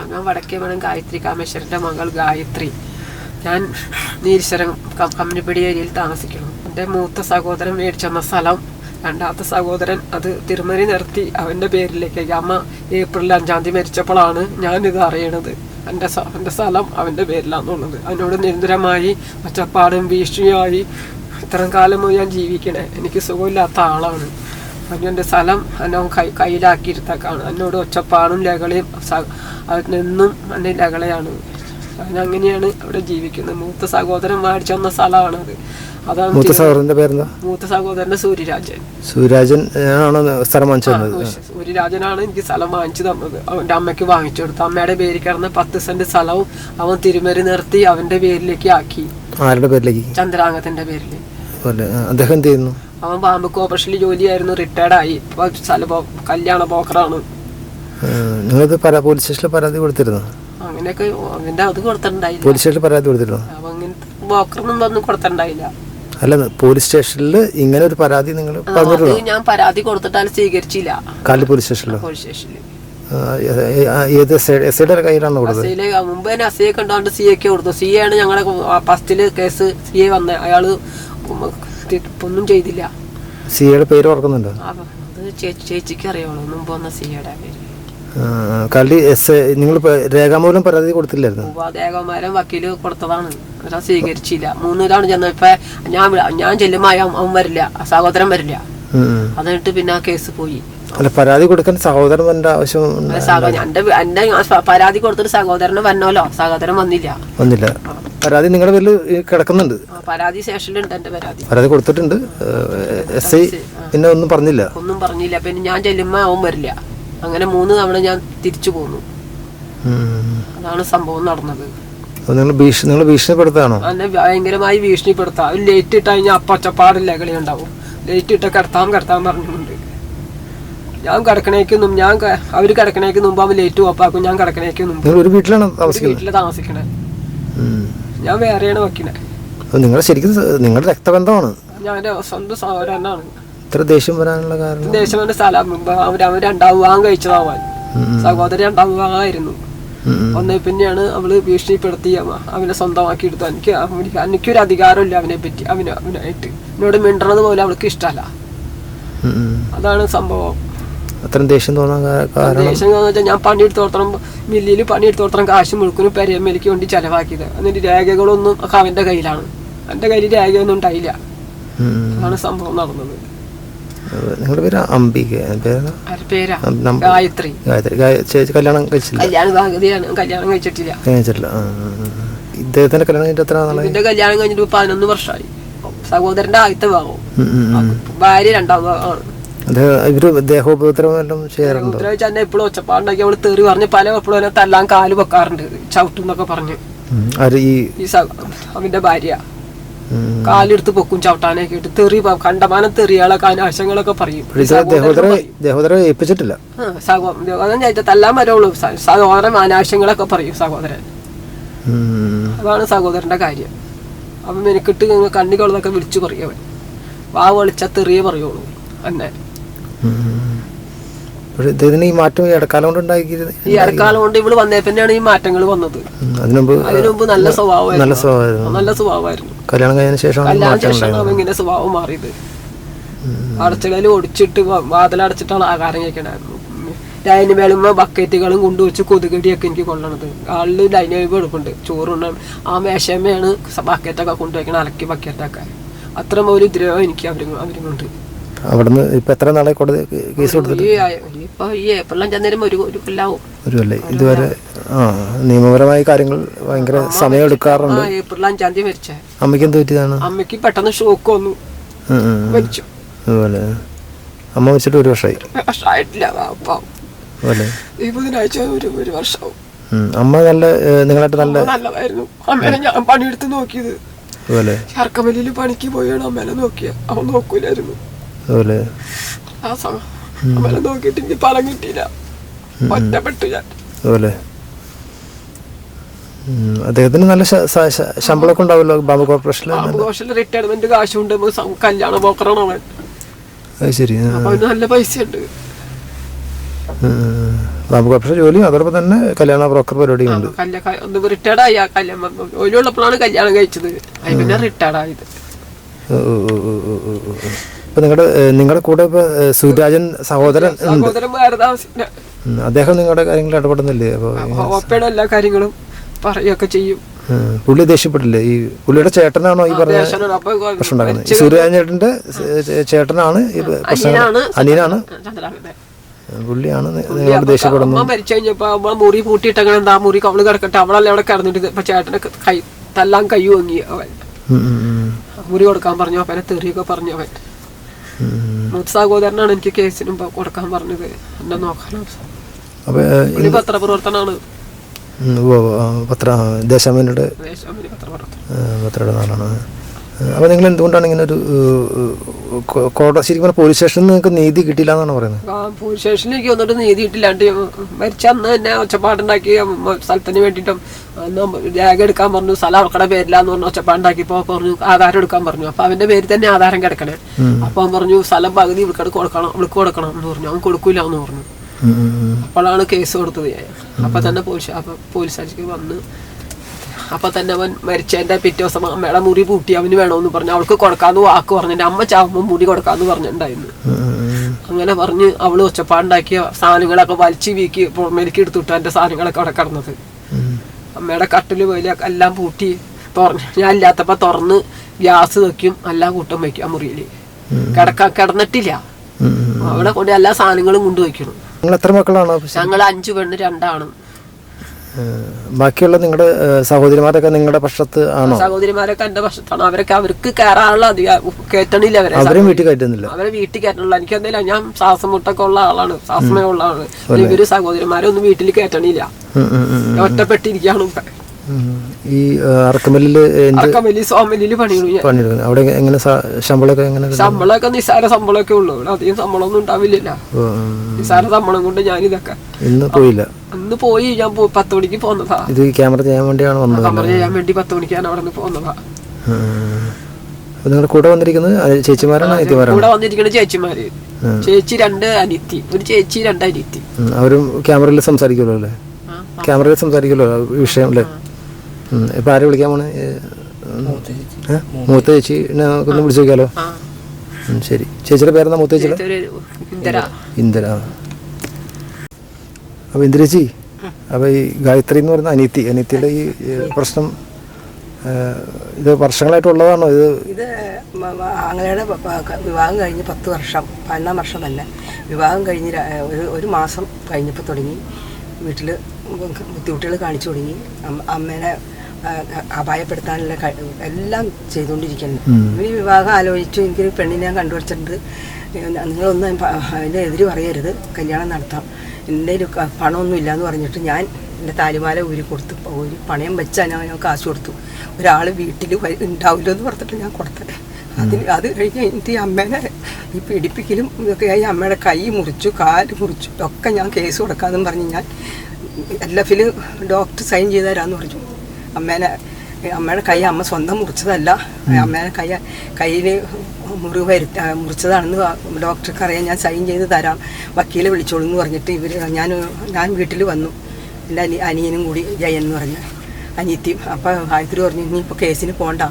ഞാൻ വടക്കേ മണം ഗായത്രി കാമേശ്വരന്റെ മകൾ ഗായത്രി. ഞാൻ നീരീശ്വരം കമ്മിനിപ്പടി ഏരിയയിൽ താമസിക്കുന്നു. എന്റെ മൂത്ത സഹോദരൻ മേടിച്ചെന്ന സ്ഥലം രണ്ടാമത്തെ സഹോദരൻ അത് തിരുമറി നിർത്തി അവന്റെ പേരിലേക്ക്. അമ്മ ഏപ്രിൽ അഞ്ചാം തീയതി മരിച്ചപ്പോഴാണ് ഞാനിത് അറിയണത്. എന്റെ എന്റെ സ്ഥലം അവന്റെ പേരിലാണെന്നുള്ളത് അതിനോട് നിരന്തരമായി ഒച്ചപ്പാടും ഭീഷണിയായി. ഇത്രയും കാലം ഞാൻ ജീവിക്കണേ. എനിക്ക് സുഖമില്ലാത്ത ആളാണ്. അതിന് എന്റെ സ്ഥലം എന്നെ കൈ കയ്യിലാക്കിയിരുത്തേക്കാണ് എന്നോട് ഒച്ചപ്പാടും ലഹളയും അത് നിന്നും എന്നെ ലഹളയാണ് അങ്ങനെയാണ് അവിടെ ജീവിക്കുന്നത്. മൂത്ത സഹോദരൻ മേടിച്ചു വന്ന സ്ഥലമാണത് അതാണ് മൂത്ത സഹോദരന്റെ പേരെന്താ? മൂത്ത സഹോദരന്റെ സൂര്യരാജൻ. സൂര്യരാജൻ ആണ് സ്ഥലം വാങ്ങിച്ചു ആ, തന്നത് സൂര്യരാജനാണ് എനിക്ക് സ്ഥലം വാങ്ങിച്ചു തന്നത്. അവന്റെ അമ്മയ്ക്ക് വാങ്ങിച്ചു കൊടുത്തു. അമ്മയുടെ പേരിൽ കിടന്ന പത്ത് സെന്റ് സ്ഥലവും അവൻ തിരുമറി നിർത്തി അവന്റെ പേരിലേക്ക് ആക്കി. ആരുടെ പേരിലേക്ക്? ചന്ദ്രാംഗത്തിന്റെ ആ, അദ്ദേഹം എന്ത് ചെയ്യുന്നു? അവൻ ബാമ്പ് കോപ്പറേഷനിൽ ജോലിയായിരുന്നു റിട്ടയർഡ് ആയി. ഇപ്പൊ സ്ഥല പോ- കല്യാണ പോക്കറാണ്. നിങ്ങളിത് പരാ പോലീസ് സ്റ്റേഷനിൽ പരാതി കൊടുത്തിരുന്നു? അങ്ങനെയൊക്കെ അങ്ങനെ അത് കൊടുത്തിട്ടുണ്ടായില്ല. പോലീസ് സ്റ്റേഷനിൽ പരാതി കൊടുത്തിരുന്നു? അവൻ അങ്ങനത്തെ ബ്രോക്കറൊന്നും ഒന്നും കൊടുത്തിട്ടുണ്ടായില്ല. അല്ല പോലീസ് സ്റ്റേഷനിൽ ഇങ്ങനെ ഒരു പരാതി നിങ്ങൾ പറഞ്ഞിട്ടുണ്ടോ? ഞാൻ പരാതി കൊടുത്തിട്ടാൽ സ്വീകരിച്ചില്ല. കാലി പോലീസ് സ്റ്റേഷനിലോ? പോലീസ് സ്റ്റേഷനിൽ ഏത് എസ് ഐയുടെ കയ്യിലാണോ കൊടുത്തത്? മുമ്പ് തന്നെ അസയെ കണ്ടോണ്ട് സി എ കൊടുത്തു. സി ആണ് ഞങ്ങളുടെ ഫസ്റ്റിൽ കേസ് സി എ വന്ന. അയാൾ ഒന്നും ചെയ്തില്ല. സിയുടെ പേര് ഓർക്കുന്നുണ്ടോ? ചേച്ചിക്ക് അറിയാമോ മുമ്പ് വന്ന സി എയുടെ പേര്. ആ, കള്ളി എസ് നിങ്ങൾ രേഖാമൂലം പരാതി കൊടുത്തില്ലായിരുന്നു? രേഖാമൂലം വക്കീൽ കൊടുത്തതാണ്. അതാ സ്വീകരിച്ചില്ല. മൂന്നിലാണ് ചെന്നപ്പോ ഞാൻ ഞാൻ ചെല്ലുമ്പോ അയാൾ അവൻ വരില്ല. സഹോദരൻ വരില്ല. ഉം. പിന്നെ ആ കേസ് പോയി. അല്ല പരാതി കൊടുക്കാൻ സഹോദരൻ വരേണ്ട ആവശ്യം എന്റെ എന്റെ പരാതി കൊടുത്തിട്ട് സഹോദരന് വന്നോലോ? സഹോദരൻ വന്നില്ല. വന്നില്ല. പരാതി നിങ്ങളുടെ പേരിൽ കിടക്കുന്നുണ്ട്. പരാതി സ്റ്റേഷനിലുണ്ട് എന്റെ പരാതി. പരാതി കൊടുത്തിട്ടുണ്ട്. എസ് ഐ പിന്നെ ഒന്നും പറഞ്ഞില്ല. ഒന്നും പറഞ്ഞില്ല. പിന്നെ ഞാൻ ചെല്ലുമ്പോ അവൻ വരില്ല. അങ്ങനെ മൂന്ന് തവണ ഞാൻ തിരിച്ചു പോന്നു. അതാണ് സംഭവം നടന്നത്. നിങ്ങൾ ഭീഷണി നിങ്ങൾ ഭീഷണിപ്പെടുത്താണോ? എന്നെ ഭയങ്കരമായി ഭീഷണിപ്പെടുത്താം. ലേറ്റ് ഇട്ട് കഴിഞ്ഞാൽ അപ്പച്ചപ്പാടില്ല കളി ഉണ്ടാവും ലേറ്റ് ഇട്ട കിടത്താം കിടത്താൻ പറഞ്ഞിട്ടുണ്ട്. ഞാൻ കിടക്കണേക്ക് ഞാൻ അവർ അവർ കിടക്കണേക്ക് മുമ്പ് അവൻ ലേറ്റ് ഓപ്പാക്കും ഞാൻ കിടക്കണേക്ക് മുമ്പ്. ഒരു വീട്ടിലാണ് വീട്ടിൽ താമസിക്കണേ. ഞാൻ വേറെയാണ് വെക്കണേ. നിങ്ങൾ ശരിക്കും നിങ്ങളുടെ രക്തബന്ധമാണ്. ഞാൻ സ്വന്തം സഹോദരനാണ് ഇത്ര ദേഷ്യം വരാനുള്ള കാരണം? ദേശം സ്ഥലം അവൻ അവൻ രണ്ടാം വിവാഹം കഴിച്ചതാവാൻ സഹോദരൻ രണ്ടാം വിവാഹമായിരുന്നു. ഒന്ന് പിന്നെയാണ് അവൾ ഭീഷണിപ്പെടുത്തി അവ- അവനെ സ്വന്തമാക്കി എടുത്തു എനിക്ക് എനിക്കൊരു അധികാരമില്ല അവനെ പറ്റി. അവന് അവനായിട്ട്. എന്നോട് മിണ്ടണത് പോലെ അവൾക്ക് ഇഷ്ടമല്ല. അതാണ് സംഭവം. അത്രയും ദേഷ്യം തോന്നാൻ കാരണം ദേഷ്യം എന്ന് വെച്ചാൽ ഞാൻ പണിയെടുത്ത് ഓർത്തണം മില്ലിൽ പണിയെടുത്ത് ഓർത്തണം കാശ് മുഴുക്കനും പെരയമ്മലിക്ക് വേണ്ടി ചെലവാക്കിയത്. എന്നിട്ട് രേഖകളൊന്നും ഒക്കെ അവന്റെ കയ്യിലാണ്. എന്റെ കയ്യിൽ രേഖയൊന്നും ഉണ്ടായില്ല. അതാണ് സംഭവം നടന്നത്. നിങ്ങളുടെ പേര് അംബിക. ഗായത്രി. ഗായത്രി. കല്യാണം കഴിച്ചില്ല? കല്യാണ കഴിച്ചിട്ടില്ല. കഴിച്ചിട്ടില്ല. ഇദ്ദേഹത്തിന്റെ കല്യാണം കഴിഞ്ഞിട്ട് എത്ര നാളായി? കല്യാണം കഴിഞ്ഞിട്ട് പതിനൊന്ന് വർഷമായി. സഹോദരന്റെ ആദ്യത്തെ ഭാഗവും. ഭാര്യ രണ്ടാം ഭാഗമാണ് ഇവർ ദേഹോപദ്രവം എല്ലാം ചെയ്യാറുണ്ടോ ഉപദ്രവിച്ച് എന്നെ എപ്പോഴും ഒച്ചപ്പാടുണ്ടാക്കി അവൾ തെറി പറഞ്ഞ് പല എപ്പോഴും എന്നെ തല്ലാൻ കാൽ വെക്കാറുണ്ട്. ചവിട്ടും എന്നൊക്കെ പറഞ്ഞ് ഈ അവന്റെ ഭാര്യ. കാലെടുത്ത് പൊക്കും ചവിട്ടാനൊക്കെ തെറി കണ്ടമാനം തെറികളൊക്കെ അനാശങ്ങളൊക്കെ പറയും. ഏൽപ്പിച്ചിട്ടില്ല? തല്ലാൻ വരവുള്ളൂ. സഹോദരൻ അനാശങ്ങളൊക്കെ പറയും സഹോദരൻ. അതാണ് സഹോദരന്റെ കാര്യം. അവൻ മെനക്കിട്ട് കണ്ണികളൊക്കെ വിളിച്ചു പറയും അവൻ. വാ വിളിച്ച തെറിയേ പറയുള്ളൂ. എന്നെ ഇദ്ദേഹത്തിന് ഈ മാറ്റം ഈ ഇടക്കാലം കൊണ്ട് ഉണ്ടാക്കിയത് ഈ ഇടക്കാലം കൊണ്ട് ഇവൾ വന്നേ പിന്നെയാണ് ഈ മാറ്റങ്ങൾ വന്നത്. അതിനുമുമ്പ് അതിനുമുമ്പ് നല്ല സ്വഭാവമായിരുന്നു. നല്ല സ്വഭാവമായിരുന്നു. നല്ല സ്വഭാവമായിരുന്നു. കല്യാണം കഴിഞ്ഞ ഈ കല്യാണം ശേഷം ഇങ്ങനെ സ്വഭാവം മാറിയത്. അടച്ചിടൽ ഒടിച്ചിട്ട് വാതിലടച്ചിട്ടാണ് ആകാരം കഴിക്കണായിരുന്നു ഡൈനിങ് മേലുമ്പോ ബക്കറ്റുകളും കൊണ്ടുവച്ച് കൊതുകടിയൊക്കെ എനിക്ക് കൊള്ളണത്. ആളിൽ ഡൈനിങ് മേലും എടുപ്പുണ്ട് ചോറുണ്ട് ആ മേശമയാണ് ബക്കറ്റൊക്കെ കൊണ്ടുവയ്ക്കണം അലക്കി ബക്കറ്റൊക്കെ. അത്ര ഒരു ദ്രവം എനിക്ക് അവരും അവരും കൊണ്ട് അവിടുന്ന് ഇപ്പൊ എത്ര നാളെ കോടതി കേസ് കൊടുത്തിട്ട്? ഒരു അല്ലേ ഇതുവരെ ആ നിയമപരമായ കാര്യങ്ങൾ ഭയങ്കര സമയം എടുക്കാറുണ്ട്. ഏപ്രിൽ അഞ്ചാം തീയതി മരിച്ചേ. അമ്മയ്ക്ക് എന്ത് പറ്റിയതാണ്? അമ്മയ്ക്ക് പെട്ടെന്ന് ഷോക്ക് വന്നു. മരിച്ചു. അതുപോലെ. അമ്മ വെച്ചിട്ട് ഒരു വർഷമായി വർഷമായിട്ടില്ല അതുപോലെ. ബുധനാഴ്ച ഒരു ഒരു വർഷമാവും അമ്മ നല്ല നിങ്ങളായിട്ട് നല്ല നല്ലതായിരുന്നു. അമ്മേനെ ഞാൻ പണിയെടുത്ത് നോക്കിയത്. അതുപോലെ. ശർക്കമല്ലിൽ പണിക്ക് പോയാണ് അമ്മേനെ നോക്കിയ. അവൻ നോക്കൂലായിരുന്നു. അതുപോലെ ആ സമയം അമ്മേനെ നോക്കിയിട്ട് എനിക്ക് പണം കിട്ടിയില്ല. ഒറ്റപ്പെട്ടു ഞാൻ. അതുപോലെ ഉം. അദ്ദേഹത്തിന് നല്ല ശമ്പളമൊക്കെ ഉണ്ടാവുമല്ലോ ബാബു കോർപ്പറേഷനിൽ ആഘോഷത്തിൽ റിട്ടയർമെന്റ് കാശുണ്ട് കല്യാണ പോക്കറാണ് അവൻ. അത് ശരി അവന് നല്ല പൈസ ഉണ്ട് നമുക്ക് പക്ഷേ ജോലിയും അതോടൊപ്പം തന്നെ കല്യാണ ബ്രോക്കർ പരിപാടിയും ഉണ്ട് കല്യാണം ഒന്ന് റിട്ടയർഡ് ആയി കല്യാണം ജോലിയുള്ളപ്പോഴാണ് കല്യാണം കഴിച്ചത്. പിന്നെ റിട്ടയർഡ് ആയത്. ഇപ്പം നിങ്ങളുടെ നിങ്ങളുടെ കൂടെ ഇപ്പൊ സുരാജൻ സഹോദരൻ സഹോദരൻ അദ്ദേഹം നിങ്ങളുടെ കാര്യങ്ങളിൽ ഇടപെടുന്നില്ലേ? അപ്പോൾ ഓപ്പയുടെ എല്ലാ കാര്യങ്ങളും പറയുകയൊക്കെ ചെയ്യും. പുള്ളി ദേഷ്യപ്പെട്ടില്ലേ? ഈ പുള്ളിയുടെ ചേട്ടനാണോ ഈ പറഞ്ഞ അപ്പൊ പ്രശ്നം ഉണ്ടാക്കുന്നത്. ചേ- ചേട്ടനാണ് ഈ പ്രശ്നം അനിയനാണ്. അനിയനാണ്? ചന്ദ്രാകൃതൻ. ഉള്ളിയാണ് നി- പുള്ളി നിങ്ങളോട് അപ്പൊ അമ്മ മരിച്ചു കഴിഞ്ഞപ്പോ മുറി പൂട്ടിയിട്ടങ്ങനെ എന്താ മുറി കവൾ കിടക്കട്ടെ. അവളല്ലേ അവിടെ കിടന്നിട്ട് ഇപ്പൊ ചേട്ടനെ കൈ തല്ലാൻ കൈ വാങ്ങി അവൻ. മുറി കൊടുക്കാൻ പറഞ്ഞു. അവനെ തെറിയൊക്കെ പറഞ്ഞു അവൻ. മൂത്ത സഹോദരനാണ് എനിക്ക് കേസിന് കൊടുക്കാൻ പറഞ്ഞത്. എന്നെ പുള്ളി പത്രപ്രവർത്തനാണ്. പത്ര ദേശാമേനയുടെ ദേശാഭിമാനി പത്രപ്രവർത്തനം പത്രയുടെ നാളാണ് അപ്പോൾ നിങ്ങൾ എന്തുകൊണ്ടാണ് ഇങ്ങനെ ഒരു കോട ശരിക്കും പറഞ്ഞാൽ പോലീസ് സ്റ്റേഷനിൽ നിങ്ങൾക്ക് നീതി കിട്ടില്ല എന്നാണ് പറയുന്നത്? പോലീസ് സ്റ്റേഷനിലേക്ക് വന്നിട്ട് നീതി കിട്ടില്ലാണ്ട് മരിച്ച അന്ന് തന്നെ ഒച്ചപ്പാടുണ്ടാക്കി സ്ഥലത്തിന് വേണ്ടിയിട്ടും രേഖ എടുക്കാൻ പറഞ്ഞു സ്ഥലം അവർക്കടെ പേരില്ലാന്ന് പറഞ്ഞു ഒച്ചപ്പാടുണ്ടാക്കിയപ്പോ പറഞ്ഞു ആധാരം എടുക്കാൻ പറഞ്ഞു. അപ്പോൾ അവന്റെ പേരിൽ തന്നെ ആധാരം കിടക്കണേ. അപ്പോൾ അവൻ പറഞ്ഞു സ്ഥലം പകുതി ഇവിടുക്കട് കൊടുക്കണം ഇവിൾക്ക് കൊടുക്കണം എന്ന് പറഞ്ഞു. അവൻ കൊടുക്കൂല എന്ന് പറഞ്ഞു. അപ്പോഴാണ് കേസ് കൊടുത്തത്. ഞാൻ അപ്പൊ തന്നെ പോലീസ് അപ്പൊ പോലീസ് സ്റ്റേഷനിലേക്ക് വന്ന് അപ്പൊ തന്നെ അവൻ മരിച്ചതിന്റെ പിറ്റേ ദിവസം അമ്മയുടെ മുറി പൂട്ടി അവന് വേണമെന്ന് പറഞ്ഞു. അവൾക്ക് കൊടുക്കാന്ന് വാക്ക് പറഞ്ഞു അമ്മ ചാവുമ്പോൾ മുടി കൊടുക്കാന്ന് പറഞ്ഞിട്ടുണ്ടായിരുന്നു. അങ്ങനെ പറഞ്ഞ് അവൾ ഒച്ചപ്പാടുണ്ടാക്കിയ സാധനങ്ങളൊക്കെ വലിച്ചു വീക്കി പുറമേലേക്ക് എടുത്തിട്ട് എന്റെ സാധനങ്ങളൊക്കെ അവിടെ കിടന്നത്. അമ്മയുടെ കട്ടിൽ പോലെ എല്ലാം പൂട്ടി തുറന്ന്. ഞാൻ ഇല്ലാത്തപ്പ തുറന്ന് ഗ്യാസ് വെക്കും എല്ലാം കൂട്ടം വെക്കും ആ മുറിയിൽ കിടക്ക കിടന്നിട്ടില്ല. അവിടെ കൊണ്ട് എല്ലാ സാധനങ്ങളും കൊണ്ടുവയ്ക്കണം നിങ്ങൾ എത്ര മക്കളാണ്? ഞങ്ങൾ അഞ്ചു പെണ്ണ് രണ്ടാണ്. ബാക്കിയുള്ള നിങ്ങളുടെ സഹോദരിമാരൊക്കെ നിങ്ങളുടെ പക്ഷത്ത് ആണോ? സഹോദരിമാരൊക്കെ എന്റെ പക്ഷത്താണ്. അവരൊക്കെ അവർക്ക് കയറാനുള്ള കയറ്റണില്ല അവരെ. അവരും വീട്ടിൽ കയറ്റുന്നില്ല അവരെ വീട്ടിൽ കയറ്റണില്ല എനിക്ക് എന്തെങ്കിലും ഞാൻ ശ്വാസം മുട്ടൊക്കെ ഉള്ള ആളാണ്. ശ്വാസമയുള്ള ആളാണ് ഇവർ സഹോദരിമാരെ ഒന്നും വീട്ടിൽ കയറ്റണില്ല. ഒറ്റപ്പെട്ടിരിക്കുകയാണ്. ഈ അറക്കമല്ലിൽ അറക്കമല്ലി സോമലിൽ ഞാൻ അവിടെ എങ്ങനെ ശമ്പളമൊക്കെ എങ്ങനെ? ശമ്പളമൊക്കെ നിസ്സാര ശമ്പളമൊക്കെ ഉള്ളൂ. ഇവിടെ അധികം ശമ്പളമൊന്നും ഉണ്ടാവില്ലല്ലോ. ഓ, നിസ്സാര ശമ്പളം കൊണ്ട് ഞാൻ ഇതൊക്കെ ഇന്ന് പോയില്ല. ഇന്ന് പോയി. ഞാൻ പത്ത് മണിക്ക് പോന്നതാ. ഇത് ക്യാമറ ചെയ്യാൻ വേണ്ടിയാണ് വന്നത് ക്യാമറ ചെയ്യാൻ വേണ്ടി പത്ത് മണിക്ക് ഞാൻ അവിടെ നിന്ന് പോന്നതാ നിങ്ങളുടെ കൂടെ വന്നിരിക്കുന്നത് ചേച്ചിമാരാണ് അനിയത്തിമാരാണ്? കൂടെ വന്നിരിക്കുന്ന ചേച്ചിമാര്. ചേച്ചി രണ്ട് അനിത്തി ഒരു ചേച്ചി രണ്ട് അനിത്തി അവരും ക്യാമറയിൽ സംസാരിക്കുമല്ലോ അല്ലേ? ക്യാമറയിൽ സംസാരിക്കുമല്ലോ വിഷയം അല്ലേ. ഇപ്പം ആരെ വിളിക്കാൻ പോണേ? മൂത്ത ചേച്ചി. ഒന്ന് വിളിച്ചു നോക്കിയാലോ? ശരി. ചേച്ചിയുടെ പേരെന്താ മൂത്ത ചേച്ചിയുടെ? ഒരു ഇന്ദിര. ഇന്ദിര അപ്പോൾ ഇന്ദിരച്ചി അപ്പോൾ ഈ ഗായത്രി എന്ന് പറയുന്ന അനിയത്തി അനിയത്തിയുടെ ഈ പ്രശ്നം ഇത് വർഷങ്ങളായിട്ടുള്ളതാണോ ഇത് ഇത് ആങ്ങളയുടെ വിവാഹം കഴിഞ്ഞ് പത്ത് വർഷം പതിനൊന്നാം വർഷം തന്നെ വിവാഹം കഴിഞ്ഞ് ഒരു ഒരു മാസം കഴിഞ്ഞപ്പോൾ തുടങ്ങി. വീട്ടിൽ ബുദ്ധിമുട്ടുകൾ കാണിച്ചു തുടങ്ങി. അമ്മ- അമ്മേനെ അപായപ്പെടുത്താനുള്ള എല്ലാം ചെയ്തുകൊണ്ടിരിക്കുന്നു. ഈ വിവാഹം ആലോചിച്ചു എനിക്ക് പെണ്ണിനെ ഞാൻ കണ്ടുപിടിച്ചിട്ടുണ്ട്. നിങ്ങളൊന്നും അതിന്റെ എതിര് പറയരുത്. കല്യാണം നടത്താം. എന്റെ ഒരു പണമൊന്നും ഇല്ലയെന്ന് പറഞ്ഞിട്ട് ഞാൻ എന്റെ താലിമാല ഊരി കൊടുത്തു ഊരി പണയം വെച്ചാൽ ഞാൻ ഞാൻ കാശ് കൊടുത്തു. ഒരാൾ വീട്ടിൽ ഉണ്ടാവില്ല എന്ന് പറഞ്ഞിട്ട് ഞാൻ കൊടുത്തത് അതിന് അത് കഴിഞ്ഞ് എനിക്ക് ഈ അമ്മേനെ ഈ പിടിപ്പിക്കലും ഇതൊക്കെ ആയി അമ്മയുടെ കൈ മുറിച്ചു കാൽ മുറിച്ചു. ഒക്കെ ഞാൻ കേസ് കൊടുക്കാമെന്നും പറഞ്ഞ് ഞാൻ എൽ എഫിൽ ഡോക്ടർ സൈൻ ചെയ്തു തരാമെന്ന് പറഞ്ഞു. അമ്മേനെ അമ്മയുടെ കൈ അമ്മ സ്വന്തം മുറിച്ചതല്ല. അമ്മേനെ കൈ കയ്യിൽ മുറിവ് വരുത്ത മുറിച്ചതാണെന്ന് ഡോക്ടർക്ക് അറിയാൻ ഞാൻ സൈൻ ചെയ്ത് തരാം. വക്കീലെ വിളിച്ചോളൂ എന്ന് പറഞ്ഞിട്ട് ഇവർ ഞാൻ ഞാൻ വീട്ടിൽ വന്നു. എന്റെ അനി അനിയനും കൂടി ജയൻ എന്ന് പറഞ്ഞു അനിയത്തി. അപ്പോൾ ഗായത്രി പറഞ്ഞു ഇനി ഇപ്പോൾ കേസിന് പോകണ്ട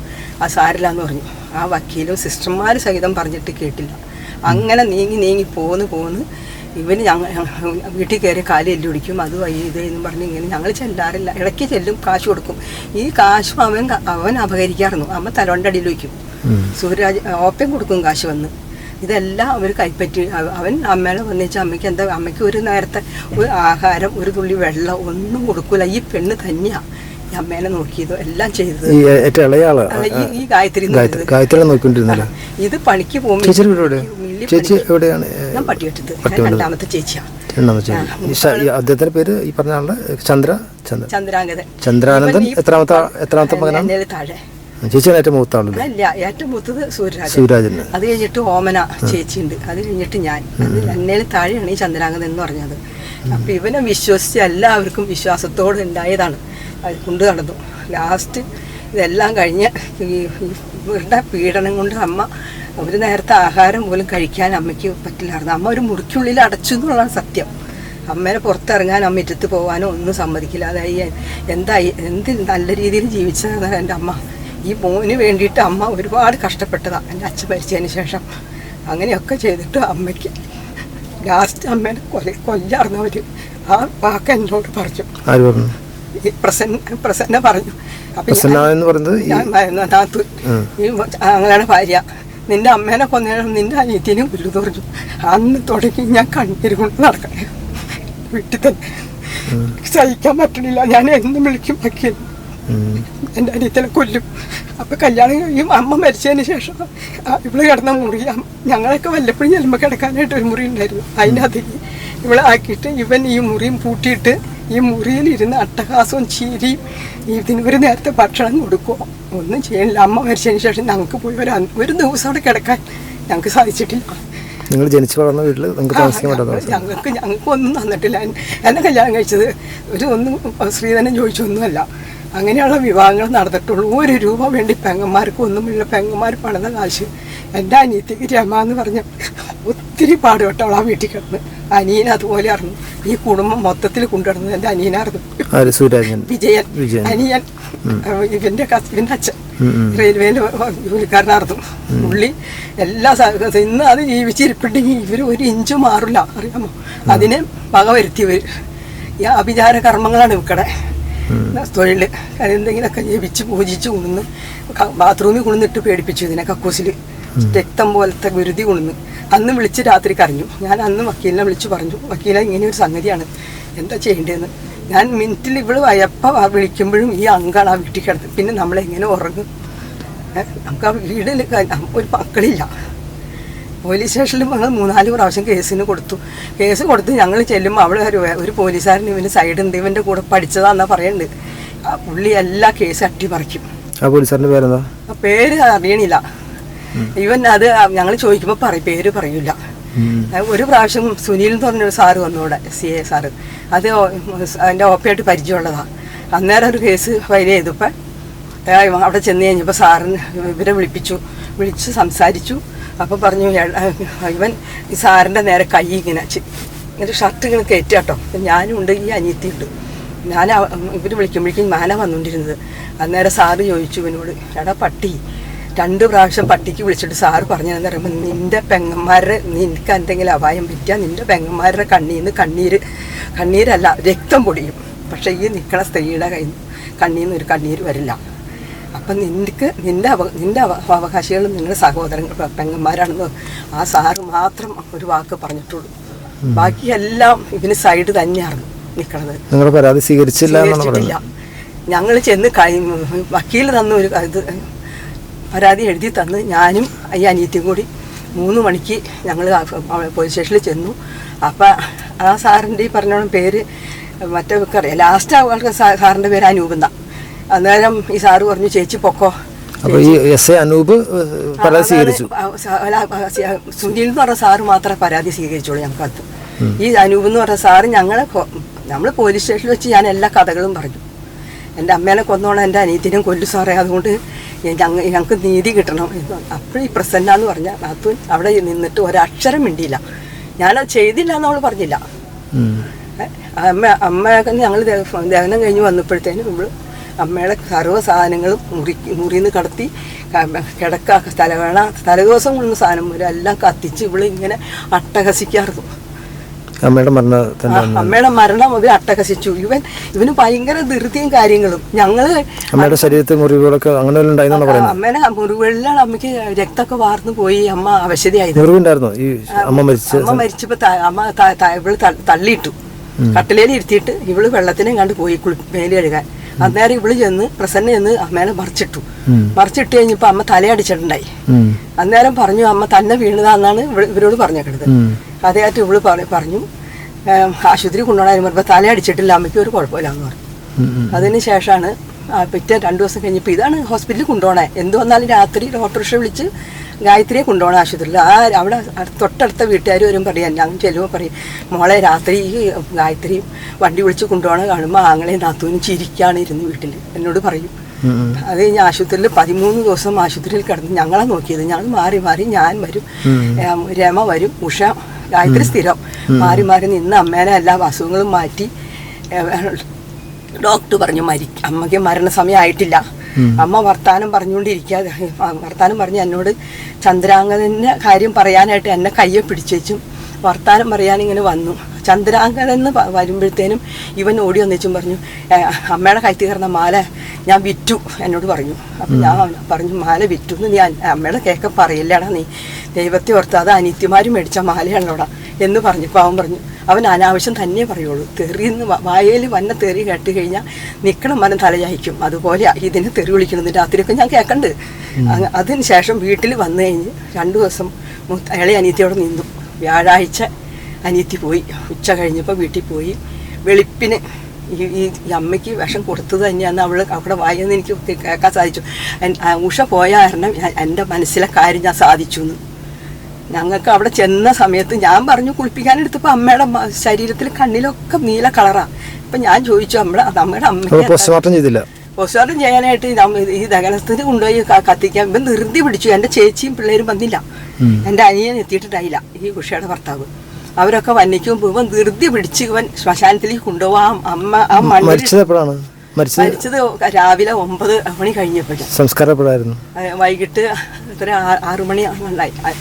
ആ സാരില്ല എന്ന് പറഞ്ഞു. ആ വക്കീലും സിസ്റ്റർമാർ സഹിതം പറഞ്ഞിട്ട് കേട്ടില്ല. അങ്ങനെ നീങ്ങി നീങ്ങി പോന്ന് പോന്ന് ഇവന് ഞങ്ങൾ വീട്ടിൽ കയറി കാലി എല്ലു പിടിക്കും. അത് വൈ ഇത് എന്ന് പറഞ്ഞ് ഇങ്ങനെ ഞങ്ങൾ ചെല്ലാറില്ല. ഇടയ്ക്ക് ചെല്ലും കാശ് കൊടുക്കും. ഈ കാശും അവൻ അവൻ അപകരിക്കാറുന്നു അമ്മ തലോണ്ടടിയിൽ വയ്ക്കും. സൂര്യരാജ് ഓപ്പയും കൊടുക്കും കാശ് വന്ന്. ഇതെല്ലാം അവർ കൈപ്പറ്റി അവൻ അമ്മേനെ വന്നിച്ച അമ്മയ്ക്ക് എന്താ അമ്മയ്ക്ക് ഒരു നേരത്തെ ഒരു ആഹാരം ഒരു തുള്ളി വെള്ളം ഒന്നും കൊടുക്കൂല. ഈ പെണ്ണ് തന്നെയാ. ഈ അമ്മേനെ നോക്കിയതോ എല്ലാം ചെയ്തത്. ഏറ്റവും ഇളയ ആൾ അല്ല, ഈ ഗായത്രി ഗായത്രി പറയുന്നത്. ഇത് പണിക്ക് പോകുമ്പോൾ ചേച്ചി എവിടെയാണ്? ഞാൻ പട്ടിയോട്ടത്. രണ്ടാമത്തെ ചേച്ചിയാണ് അദ്ദേഹത്തിന്റെ പേര് ഈ പറഞ്ഞ ആളുടെ ചന്ദ്ര? ചന്ദ്ര. ചന്ദ്രാംഗതൻ ചന്ദ്രാനന്ദൻ എത്രാമത്തെ എത്രാമത്തെ മകനാണ്? താഴെ. ചേച്ചിയാണ് ഏറ്റവും മൂത്ത ആളല്ലേ അല്ല ഏറ്റവും മൂത്തത് സൂര്യരാജൻ. സൂരാജൻ അത് കഴിഞ്ഞിട്ട് ഓമന ചേച്ചിയുണ്ട്. അത് കഴിഞ്ഞിട്ട് ഞാൻ. എന്നേൽ താഴെയാണ് ഈ ചന്ദ്രാംഗതൻ എന്ന് പറഞ്ഞത്. അപ്പൊ ഇവനെ വിശ്വസിച്ച് എല്ലാവർക്കും വിശ്വാസത്തോടെ ഉണ്ടായതാണ്. അത് കൊണ്ട് നടന്നു. ലാസ്റ്റ് ഇതെല്ലാം കഴിഞ്ഞ് ഇവരുടെ പീഡനം കൊണ്ട് അമ്മ ഒരു നേരത്തെ ആഹാരം പോലും കഴിക്കാൻ അമ്മയ്ക്ക് പറ്റില്ലായിരുന്നു. അമ്മ ഒരു മുറിക്കുള്ളിൽ അടച്ചു എന്നുള്ളതാണ് സത്യം. അമ്മേനെ പുറത്തിറങ്ങാൻ അമ്മ ഇറ്റത്ത് പോകാനോ ഒന്നും സമ്മതിക്കില്ല. അതായി എന്തായി എന്ത് നല്ല രീതിയിൽ ജീവിച്ചതാണ് എന്റെ അമ്മ. ഈ മോന് വേണ്ടിയിട്ട് അമ്മ ഒരുപാട് കഷ്ടപ്പെട്ടതാണ് എന്റെ അച്ഛൻ മരിച്ചതിന് ശേഷം. അങ്ങനെയൊക്കെ ചെയ്തിട്ട് അമ്മയ്ക്ക് ലാസ്റ്റ് അമ്മേനെ കൊല കൊല്ലാർന്നവർ ആ വാക്ക് എന്നോട് പറഞ്ഞു. ആര് പറഞ്ഞു? ഈ പ്രസന്ന പ്രസന്ന പറഞ്ഞു. അപ്പൊ പ്രസന്ന എന്ന് ഈ ഞാൻ മരുന്ന് നാത്തു ഈ അങ്ങനെ ഭാര്യ. നിന്റെ അമ്മേനെ കൊന്നേരം നിന്റെ അനിയത്തിനെ പുല്ലു തുറഞ്ഞു. അന്ന് തുടങ്ങി ഞാൻ കണ്ണീര് കൊണ്ട് നടക്കണേ. വീട്ടിൽ തന്നെ. സഹിക്കാൻ പറ്റണില്ല. ഞാൻ എന്നും വിളിക്കും വക്കീൽ. ഉം. എന്റെ അനിയത്തിനെ കൊല്ലും. അപ്പൊ കല്യാണം കഴിയും അമ്മ മരിച്ചതിന് ശേഷം ഇവൾ കിടന്ന മുറി ഞങ്ങളൊക്കെ വല്ലപ്പോഴും ചെല്ലുമ്പോൾ കിടക്കാനായിട്ട് ഒരു മുറി ഉണ്ടായിരുന്നു. അതിനകത്തേക്ക് ഇവളെ ആക്കിയിട്ട് ഇവൻ ഈ മുറിയും പൂട്ടിയിട്ട് ഈ മുറിയിൽ ഇരുന്ന് അട്ടഹാസവും ചീരിയും ഇതിന് ഒരു നേരത്തെ ഭക്ഷണം കൊടുക്കുമോ ഒന്നും ചെയ്യണില്ല. അമ്മ മരിച്ചതിന് ശേഷം ഞങ്ങൾക്ക് പോയി ഒരു ഒരു ദിവസം അവിടെ കിടക്കാൻ ഞങ്ങൾക്ക് സാധിച്ചിട്ടില്ല. നിങ്ങൾ ജനിച്ചു വളർന്ന വീട്ടിൽ നിങ്ങൾക്ക് താമസിക്കാൻ പറ്റാത്ത ഞങ്ങൾക്ക് ഞങ്ങൾക്ക് ഒന്നും തന്നിട്ടില്ല. എന്നെ കല്യാണം കഴിച്ചത് ഒരു ഒന്നും ശ്രീധനം ചോദിച്ചൊന്നുമല്ല. അങ്ങനെയുള്ള വിവാഹങ്ങൾ നടന്നിട്ടുള്ളൂ. ഒരു രൂപ വേണ്ടി പെങ്ങന്മാർക്ക് ഒന്നുമില്ല. പെങ്ങന്മാർ പണിത കാശ്. എന്റെ അനിയത്തിക്ക് രമ എന്ന് പറഞ്ഞ ഒത്തിരി പാടുപെട്ടവൾ ആ വീട്ടിൽ കിടന്ന്. അനിയൻ അതുപോലെ അറിഞ്ഞു. ഈ കുടുംബം മൊത്തത്തിൽ കൊണ്ടുവരുന്നത് എന്റെ അനിയനായിരുന്നു. വിജയൻ. അനിയൻ. ഇവന്റെ കസ്- അച്ഛൻ. റെയിൽവേയിൽ ജോലിക്കാരനായിരുന്നു. പുള്ളി എല്ലാ ഇന്ന് അത് ജീവിച്ചിരിപ്പുണ്ടെങ്കിൽ ഇവർ ഒരു ഇഞ്ച് മാറില്ല അറിയാമോ? അതിനെ വക വരുത്തിയവർ ഈ അഭിചാര കർമ്മങ്ങളാണ് ഇവക്കടെ. തൊഴിൽ എന്തെങ്കിലുമൊക്കെ ജപിച്ച് പൂജിച്ച് കൊണ്ടുവന്ന് ബാത്റൂമിൽ കൊണ്ടുവന്നിട്ട് പേടിപ്പിച്ചു ഇതിനെ കക്കൂസിൽ രക്തം പോലത്തെ ഗുരുതി കൊണ്ടുവന്ന് അന്ന് വിളിച്ച് രാത്രി കരഞ്ഞു. ഞാൻ അന്ന് വക്കീലിനെ വിളിച്ച് പറഞ്ഞു വക്കീലെ ഇങ്ങനെ ഒരു സംഗതിയാണ്. എന്താ ചെയ്യേണ്ടതെന്ന്? ഞാൻ മിനിറ്റിൽ ഇവൾ ആ വിളിക്കുമ്പോഴും ഈ അങ്കാണ് ആ വീട്ടിൽ കിടത്ത് പിന്നെ നമ്മളെങ്ങനെ ഉറങ്ങും? നമുക്ക് ആ വീടിൽ ഒരു മക്കളില്ല. പോലീസ് സ്റ്റേഷനിൽ ഞങ്ങൾ മൂന്നാൽ പ്രാവശ്യം കേസിന് കൊടുത്തു. കേസ് കൊടുത്ത് ഞങ്ങൾ ചെല്ലുമ്പോൾ അവിടെ ഒരു ഒരു പോലീസുകാരൻ സൈഡ് സൈഡുണ്ട് ഇവന്റെ കൂടെ പഠിച്ചതാന്നാ പറയുന്നുണ്ട് ആ പുള്ളി എല്ലാ കേസ് അട്ടിമറിക്കും. ആ പോലീസുകാരന്റെ പേരെന്താ? ആ പേര് അറിയണില്ല. ഇവൻ അത് ഞങ്ങൾ ചോദിക്കുമ്പോൾ പറയും. പേര് പറയൂല. ഒരു പ്രാവശ്യം സുനിൽ എന്ന് പറഞ്ഞൊരു സാറ് വന്നു ഇവിടെ സി എ സാറ്. അത് എന്റെ ഓപ്പയായിട്ട് പരിചയമുള്ളതാണ് അന്നേരം ഒരു കേസ് ഫയൽ ചെയ്തപ്പോൾ അവിടെ ചെന്ന് കഴിഞ്ഞപ്പോൾ സാറിന് ഇവരെ വിളിപ്പിച്ചു. വിളിച്ച് സംസാരിച്ചു. അപ്പോൾ പറഞ്ഞു ഇവൻ ഈ സാറിന്റെ നേരെ കൈ ഇങ്ങനെ ഇങ്ങനെ ഷർട്ട് ഇങ്ങനെ കയറ്റാട്ടോ ഞാനും ഉണ്ട് ഈ അനിയത്തിയുണ്ട് ഞാൻ ഇവർ വിളിക്കുമ്പോഴേക്കും ഞാനാ വന്നുകൊണ്ടിരുന്നത് അന്നേരം സാറ് ചോദിച്ചു ഇവനോട് എടാ പട്ടി രണ്ട് പ്രാവശ്യം പട്ടിക്ക് വിളിച്ചിട്ട് സാറ് പറഞ്ഞതെന്ന് പറയുമ്പോൾ നിന്റെ പെങ്ങന്മാരുടെ നിനക്ക് എന്തെങ്കിലും അപായം പറ്റിയാൽ നിന്റെ പെങ്ങന്മാരുടെ കണ്ണീരിൽ നിന്ന് കണ്ണീര് കണ്ണീരല്ല രക്തം പൊടിയും. പക്ഷേ ഈ നിൽക്കണ സ്ത്രീയുടെ കയ്യിൽ കണ്ണീന്ന് ഒരു കണ്ണീര് വരില്ല. അപ്പം നിനക്ക് നിന്റെ അവ നിന്റെ അവ അവകാശികളും നിങ്ങളുടെ സഹോദരങ്ങൾ പെങ്ങന്മാരാണെന്ന് ആ സാറ് മാത്രം ഒരു വാക്ക് പറഞ്ഞിട്ടുള്ളൂ. ബാക്കിയെല്ലാം ഇവന് സൈഡ് തന്നെയായിരുന്നു നിൽക്കണത് നിങ്ങളുടെ പരാതി സ്വീകരിച്ചില്ല ഞങ്ങൾ ചെന്ന് വക്കീൽ തന്ന ഒരു ഇത് പരാതി എഴുതി തന്ന് ഞാനും ഈ അനിയത്തിയും കൂടി മൂന്ന് മണിക്ക് ഞങ്ങൾ പോലീസ് സ്റ്റേഷനിൽ ചെന്നു. അപ്പം ആ സാറിന്റെ ഈ പറഞ്ഞോളം പേര് മറ്റേ അറിയാം. ലാസ്റ്റ് ആൾക്ക് സാറിന്റെ പേര് അനൂപെന്ന അന്നേരം ഈ സാറ് പറഞ്ഞു ചേച്ചി പൊക്കോ. അപ്പൊ ഈ എസ് എ അനൂപ് പരാതി സ്വീകരിച്ചു. സുനിൽ എന്ന് പറഞ്ഞ സാറ് മാത്രമേ പരാതി സ്വീകരിച്ചുള്ളൂ ഞങ്ങൾക്കകത്ത്. ഈ അനൂപ് എന്ന് പറഞ്ഞ സാറ് ഞങ്ങളെ നമ്മൾ പോലീസ് സ്റ്റേഷനിൽ വെച്ച് ഞാൻ എല്ലാ കഥകളും പറഞ്ഞു. എന്റെ അമ്മേനെ കൊന്നോണം എന്റെ അനിയത്തിനും കൊല്ലു സാറേ അതുകൊണ്ട് ഞങ്ങൾ ഞങ്ങൾക്ക് നീതി കിട്ടണം അപ്പോൾ ഈ പ്രസന്ന എന്ന് പറഞ്ഞാൽ അത് അവിടെ നിന്നിട്ട് ഒരക്ഷരം മിണ്ടിയില്ല. ഞാനത് ചെയ്തില്ല എന്ന് എന്നവൾ പറഞ്ഞില്ല അമ്മ അമ്മയൊക്കെ ഞങ്ങൾ ദഹനം കഴിഞ്ഞ് വന്നപ്പോഴത്തേനും നമ്മൾ അമ്മയുടെ സർവ സാധനങ്ങളും മുറി മുറിയിൽ നിന്ന് കടത്തി കിടക്ക തലവേണ തലേദിവസം കൊണ്ടുവന്ന സാധനം വരും എല്ലാം കത്തിച്ച് ഇവിടെ ഇങ്ങനെ അട്ടഹസിക്കാറുന്നു. അമ്മയുടെ മരണം അമ്മയുടെ മരണം മുതൽ അട്ടഹസിച്ചു. ഇവൻ ഇവന് ഭയങ്കര ധൃതിയും കാര്യങ്ങളും. ഞങ്ങൾ അമ്മയുടെ ശരീരത്തിൽ മുറിവുകളൊക്കെ അങ്ങനെ അമ്മേനെ മുറിവുകളിലാണ് അമ്മയ്ക്ക് രക്തമൊക്കെ വാർന്നു പോയി. അമ്മ അവശതയായിരുന്നു മുറിവുണ്ടായിരുന്നോ? ഈ അമ്മ മരിച്ച അമ്മ മരിച്ചപ്പോ അമ്മ ഇവൾ തള്ളിയിട്ടു. കട്ടിലേലിരുത്തിയിട്ട് ഇവൾ വെള്ളത്തിനെ കണ്ട് പോയി കുളി മേലെ കഴുകാൻ. അന്നേരം ഇവൾ ചെന്ന് പ്രസന്ന ചെന്ന് അമ്മേനെ മറിച്ചിട്ടു മറിച്ചിട്ട് കഴിഞ്ഞപ്പോ അമ്മ തലയടിച്ചിട്ടുണ്ടായി. അന്നേരം പറഞ്ഞു അമ്മ തന്നെ വീണതാന്നാണ് ഇവ- ഇവരോട് പറഞ്ഞേക്കണത്. അതേയായിട്ട് ഇവൾ പറഞ്ഞു ആശുപത്രി കൊണ്ടുപോകാൻ പറഞ്ഞപ്പോൾ തലയടിച്ചിട്ടില്ല അമ്മയ്ക്ക് ഒരു കുഴപ്പമില്ലാന്ന് പറഞ്ഞു ഉം. ഉം. അതിന് ശേഷമാണ് പിറ്റേ രണ്ടു ദിവസം കഴിഞ്ഞപ്പോൾ ഇതാണ് ഹോസ്പിറ്റലിൽ കൊണ്ടുപോകണേ എന്ത് വന്നാലും രാത്രി ഓട്ടോറിക്ഷ വിളിച്ച് ഗായത്രിയെ കൊണ്ടുപോകണം ആശുപത്രിയിൽ. ആ അവിടെ തൊട്ടടുത്ത വീട്ടുകാർ വരും പറയാം ഞാൻ ചെല്ലുമ്പോൾ പറയും മോളെ രാത്രി ഈ ഗായത്രി വണ്ടി വിളിച്ച് കൊണ്ടുപോകണ കാണുമ്പോൾ ആങ്ങളെ നാത്തൂനും ചിരിക്കാണ് ഇരുന്ന് വീട്ടിൽ എന്നോട് പറയും. അത് കഴിഞ്ഞ് ആശുപത്രിയിൽ പതിമൂന്ന് ദിവസം ആശുപത്രിയിൽ കിടന്ന് ഞങ്ങളെ നോക്കിയത്. ഞങ്ങൾ മാറി മാറി ഞാൻ വരും. രമ വരും ഉഷ ഗായത്രി സ്ഥിരം. മാറി മാറി നിന്ന് അമ്മേനെ എല്ലാ അസുഖങ്ങളും മാറ്റി ഡോക്ടർ പറഞ്ഞു മരിക്കും അമ്മയ്ക്ക് മരണസമയം ആയിട്ടില്ല അമ്മ വർത്താനം പറഞ്ഞുകൊണ്ടിരിക്കാതെ വർത്താനം പറഞ്ഞ് എന്നോട് ചന്ദ്രാംഗതന്റെ കാര്യം പറയാനായിട്ട് എന്നെ കയ്യെ പിടിച്ചേച്ചും. വർത്താനം പറയാൻ ഇങ്ങനെ വന്നു. ചന്ദ്രാംഗതെന്ന് വരുമ്പോഴത്തേനും ഇവൻ ഓടി വന്നേച്ചും പറഞ്ഞു "ഏ, അമ്മയുടെ കൈത്തി കയറുന്ന മാല ഞാൻ വിറ്റു എന്നോട് പറഞ്ഞു. അപ്പം ഞാൻ പറഞ്ഞു മാല വിറ്റു എന്ന് നീ അമ്മയുടെ കേക്ക പറയില്ലടാ നീ. ദൈവത്തെ ഓർത്ത് അത് അനിത്യമാരും മേടിച്ച മാലയാണോടാ എന്ന് പറഞ്ഞു അവൻ പറഞ്ഞു അവൻ അനാവശ്യം തന്നെ പറയുള്ളൂ. തെറിയെന്ന് വായയിൽ വന്ന തെറി കേട്ട് കഴിഞ്ഞാൽ നിൽക്കണം മനം തലയായിക്കും അതുപോലെ ഇതിന് തെറി വിളിക്കുന്നത് രാത്രിയൊക്കെ ഞാൻ കേൾക്കണ്ട് അതിന് ശേഷം വീട്ടിൽ വന്നു കഴിഞ്ഞ് രണ്ടു ദിവസം അയാളെ ഇളയ അനിയത്തിയോടെ നിന്നു. വ്യാഴാഴ്ച അനിയത്തി പോയി. ഉച്ച കഴിഞ്ഞപ്പോൾ വീട്ടിൽ പോയി. വെളുപ്പിന് ഈ ഈ ഈ അമ്മയ്ക്ക് വിഷം കൊടുത്തത് തന്നെയാണ് അവൾ അവിടെ വായെന്ന് എനിക്ക് കേൾക്കാൻ സാധിച്ചു. ഉഷ പോയ കാരണം എന്റെ മനസ്സിലെ കാര്യം ഞാൻ സാധിച്ചു എന്ന് ഞങ്ങൾക്ക് അവിടെ ചെന്ന സമയത്ത് ഞാൻ പറഞ്ഞു കുളിപ്പിക്കാനെടുത്തപ്പോൾ അമ്മയുടെ ശരീരത്തിൽ കണ്ണിലൊക്കെ നീല കളറാ. അപ്പം ഞാൻ ചോദിച്ചു നമ്മുടെ നമ്മുടെ അമ്മ പോസ്റ്റ്മോർട്ടം ചെയ്തില്ല. പോസ്റ്റ്മോർട്ടം ചെയ്യാനായിട്ട് ഈ ദഹനത്തിന് കൊണ്ടുപോയി കത്തിക്കാൻ ഇപ്പം നിർത്തി പിടിച്ചു. എന്റെ ചേച്ചിയും പിള്ളേരും വന്നില്ല. എന്റെ അനിയൻ എത്തിയിട്ടുണ്ടായില്ല ഈ ഉഷയുടെ ഭർത്താവ്. അവരൊക്കെ വന്നിക്കും ഇവൻ ധൃതി പിടിച്ച് ഇവൻ ശ്മശാനത്തിലേക്ക് കൊണ്ടുപോകാം അമ്മ ആ മണ്ണിൽ മരിച്ചത് രാവിലെ ഒമ്പത് മണി കഴിഞ്ഞപ്പോഴും. വൈകിട്ട് എത്ര ആറുമണി ആറ്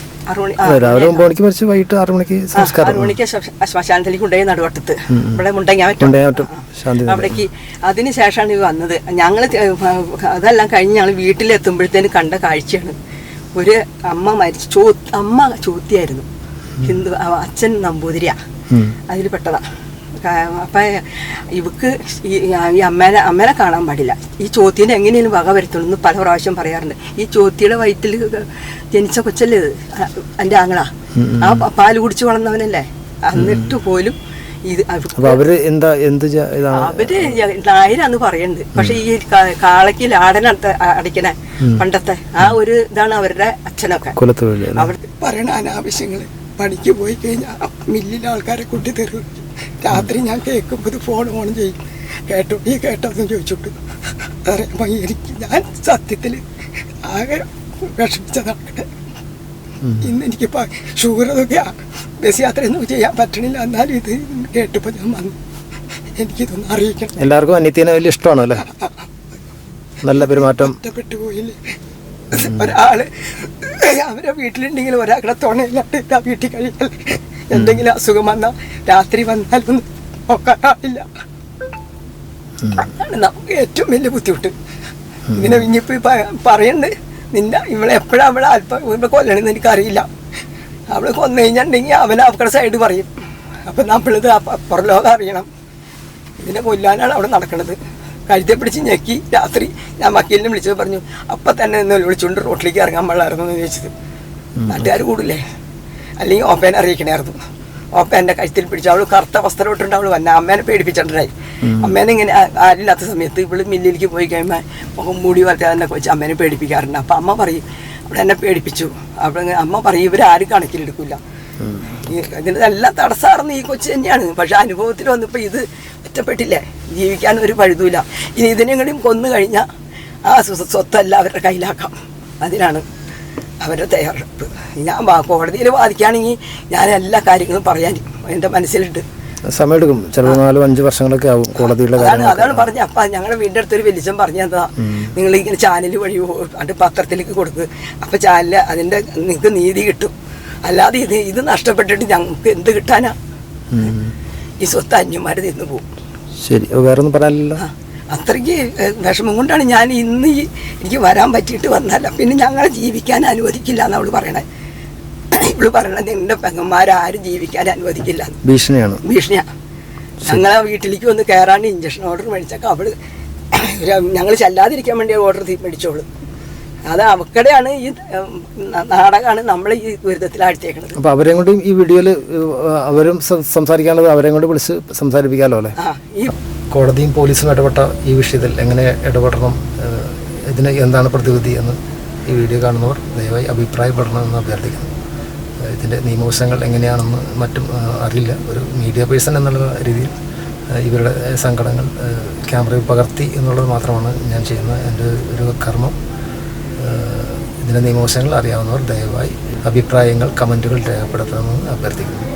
രാവിലെ ഒമ്പത് മണിക്ക് മരിച്ചു വൈകിട്ട് ആറു മണിക്ക് സംസ്കാരം. ആറ് മണിക്ക് ശ്മശ- ശ്മശാനത്തിലേക്ക് കൊണ്ടുപോയി നടുവട്ടത്ത്. ഇവിടെ മുണ്ടങ്ങാവറ്റം അവിടേക്ക് അതിനുശേഷമാണ് ഇത് വന്നത്. ഞങ്ങൾ അതെല്ലാം കഴിഞ്ഞ് ഞങ്ങൾ വീട്ടിലെത്തുമ്പോഴത്തേന് കണ്ട കാഴ്ചയാണ്. ഒരു അമ്മ മരിച്ചു ചോ അമ്മ ചോത്തിയായിരുന്നു. ഹിന്ദു അച്ഛൻ നമ്പൂതിരിയാ. അതിൽ പെട്ടതാ. അപ്പൊ ഇവക്ക് ഈ അമ്മേനെ അമ്മേനെ കാണാൻ പാടില്ല. ഈ ചോദ്യന് എങ്ങനെയും വക വരുത്തുള്ളൂ എന്ന് പല പ്രാവശ്യം പറയാറുണ്ട്. ഈ ചോത്തിയുടെ വയറ്റിൽ ജനിച്ച കൊച്ചല്ലേ ഇത്? ആ, എന്റെ ആങ്ങളാ. ആ പാൽ പാൽ കുടിച്ചു വളർന്നവനല്ലേ? എന്നിട്ട് പോലും ഇത് അവർ എന്താ എന്ത് ഇതാണ് അവർ നായരാന്ന് പറയുന്നുണ്ട് പക്ഷെ ഈ കാളയ്ക്ക് ലാടന അടിക്കണ പണ്ടത്തെ ആ ഒരു ഇതാണ് അവരുടെ അച്ഛനൊക്കെ? അവർ പറയണ അനാവശ്യങ്ങൾ പണിക്ക് പോയി കഴിഞ്ഞാൽ മില്ലിലെ ആൾക്കാരെ കൂട്ടി തരും രാത്രി ഞാൻ കേൾക്കുമ്പോൾ ഫോൺ ഓൺ ചെയ്യും. കേട്ടോ ഈ കേട്ടതെന്ന് ചോദിച്ചിട്ട്. അറിയാമോ എനിക്ക് ഞാൻ സത്യത്തിൽ ആകെ വിഷമിച്ചതാണ്. ഇന്ന് എനിക്ക് ഷുഗർ ഒക്കെ ബസ് യാത്രയൊന്നും ചെയ്യാൻ പറ്റണില്ല. എന്നാലും ഇത് കേട്ടപ്പോൾ ഞാൻ വന്നു. എനിക്കിതൊന്നും അറിയിക്കണം എല്ലാവർക്കും അനിത്യനെ വലിയ ഇഷ്ടമാണല്ലേ നല്ല പെരുമാറ്റം. ഇഷ്ടപ്പെട്ടു പോയില്ലേ ഒരാൾ അവരെ വീട്ടിലുണ്ടെങ്കിൽ ഒരാളെ തുണയില്ലാണ്ട് വീട്ടിൽ കഴിയല്ലേ എന്തെങ്കിലും അസുഖം വന്നാൽ രാത്രി വന്നാലൊന്നും നോക്കാനാവില്ല അതാണ് നമുക്ക് ഏറ്റവും വലിയ ബുദ്ധിമുട്ട്. ഇങ്ങനെ ഇനിയിപ്പോ പറയണ്ട്. നിന്നെ ഇവളെ എപ്പോഴാണ് അവളെ അല്പം ഇവിടെ കൊല്ലണമെന്ന് എനിക്കറിയില്ല. അവൾ കൊന്നു കഴിഞ്ഞിട്ടുണ്ടെങ്കിൽ അവൻ അവക്കടെ സൈഡ് പറയും. അപ്പൊ നമ്മളിത് അപ്പുറം ലോകം അറിയണം. ഇതിനെ കൊല്ലാനാണ് അവിടെ നടക്കുന്നത് കഴുത്തെ പിടിച്ച് ഞെക്കി രാത്രി ഞാൻ വക്കീലിനെ വിളിച്ചത് പറഞ്ഞു അപ്പം തന്നെ നിന്ന് വിളിച്ചുകൊണ്ട് റോട്ടിലേക്ക് ഇറങ്ങാൻ പാടില്ലായിരുന്നു എന്ന് ചോദിച്ചത് നാട്ടുകാർ കൂടില്ലേ അല്ലെങ്കിൽ ഓപ്പേനെ അറിയിക്കണായിരുന്നു. ഓപ്പേന്റെ കഴുത്തിൽ പിടിച്ചു അവൾ കറുത്ത വസ്ത്രം ഇട്ടുണ്ട് അവൾ വന്ന അമ്മേനെ പേടിപ്പിച്ചിട്ടുണ്ടായി. അമ്മേനെ ഇങ്ങനെ ആരില്ലാത്ത സമയത്ത് ഇവൾ മില്ലിലേക്ക് പോയി കഴിയുമ്പോൾ മുഖം മൂടി വളർത്തി തന്നെ വെച്ച് അമ്മേനെ പേടിപ്പിക്കാറുണ്ട്. അപ്പം അമ്മ പറയും അവിടെ എന്നെ പേടിപ്പിച്ചു. അവിടെ അമ്മ പറയും ഇവരാരും കണക്കിലെടുക്കില്ല ഇതിനെല്ലാം തടസ്സാറുന്ന ഈ കൊച്ചു തന്നെയാണ്. പക്ഷെ അനുഭവത്തിൽ വന്നപ്പോൾ ഇത് ഒറ്റപ്പെട്ടില്ലേ? ജീവിക്കാൻ ഒരു പഴുതൂല ഇനി ഇതിനെങ്കിലും കൊന്നു കഴിഞ്ഞാൽ ആ സ്വത്തല്ല അവരുടെ കയ്യിലാക്കാം. അതിനാണ് അവരുടെ തയ്യാറെടുപ്പ്. ഞാൻ കോടതിയിൽ വാദിക്കുകയാണെങ്കിൽ ഞാൻ എല്ലാ കാര്യങ്ങളും പറയാൻ എന്റെ മനസ്സിലുണ്ട്. സമയമെടുക്കും ചിലപ്പോൾ നാലും അഞ്ച് വർഷങ്ങളൊക്കെ ആവും കോടതിയുടെ അതാണ് അതാണ് പറഞ്ഞ അപ്പ ഞങ്ങളുടെ വീടിന്റെ അടുത്തൊരു വലിച്ചം പറഞ്ഞു തന്നതാ നിങ്ങൾ ഇങ്ങനെ ചാനൽ വഴി അത് പത്രത്തിലേക്ക് കൊടുക്ക്. അപ്പൊ ചാനൽ അതിന്റെ നിങ്ങൾക്ക് നീതി കിട്ടും. അല്ലാതെ ഇത് ഇത് നഷ്ടപ്പെട്ടിട്ട് ഞങ്ങൾക്ക് എന്ത് കിട്ടാനാ? ഈ സ്വത്ത് അന്യന്മാർ തിന്നു പോകും. ശരി. വേറെ ഒന്നും പറയാനില്ലല്ലോ? ആ, അത്രയ്ക്ക് വിഷമം കൊണ്ടാണ് ഞാൻ ഇന്ന് ഈ എനിക്ക് വരാൻ പറ്റിയിട്ട് വന്നല്ല പിന്നെ ഞങ്ങളെ ജീവിക്കാൻ അനുവദിക്കില്ല എന്ന് അവൾ പറയണേ. ഇവൾ പറയണത് നിന്റെ പെങ്ങന്മാരാരും ജീവിക്കാൻ അനുവദിക്കില്ല. ഭീഷണിയാണ്. ഭീഷണിയാ. ഞങ്ങളെ വീട്ടിലേക്ക് വന്ന് കയറാൻ ഇഞ്ചക്ഷൻ ഓർഡർ മേടിച്ചൊക്കെ അവൾ ഞങ്ങൾ ചെല്ലാതിരിക്കാൻ വേണ്ടി ഓർഡർ മേടിച്ചോളൂ. അത് അവക്കടെയാണ് ഈ നാടകമാണ് നമ്മളെ ഈ ദുരിതത്തിലാഴ്ത്തേക്കുന്നത് അപ്പൊ അവരെ കൊണ്ടും ഈ വീഡിയോയിൽ അവരും സംസാരിക്കാനുള്ളത് അവരെ കൊണ്ട് വിളിച്ച് സംസാരിപ്പിക്കാമല്ലോ അല്ലേ? ആ ഈ കോടതിയും പോലീസും ഇടപെട്ട ഈ വിഷയത്തിൽ എങ്ങനെ ഇടപെടണം ഇതിന് എന്താണ് പ്രതിവിധി എന്ന് ഈ വീഡിയോ കാണുന്നവർ ദയവായി അഭിപ്രായപ്പെടണമെന്ന് അഭ്യർത്ഥിക്കുന്നു. ഇതിന്റെ നിയമവശങ്ങൾ എങ്ങനെയാണെന്ന് മറ്റും അറിയില്ല. ഒരു മീഡിയ പേഴ്സൺ എന്നുള്ള രീതിയിൽ ഇവരുടെ സങ്കടങ്ങൾ ക്യാമറയിൽ പകർത്തി എന്നുള്ളത് മാത്രമാണ് ഞാൻ ചെയ്യുന്ന എന്റെ ഒരു കർമ്മം ഇതിന്റെ നിയമവശങ്ങൾ അറിയാവുന്നവർ ദയവായി അഭിപ്രായങ്ങൾ കമന്റുകൾ രേഖപ്പെടുത്തണമെന്ന് അഭ്യർത്ഥിക്കുന്നു.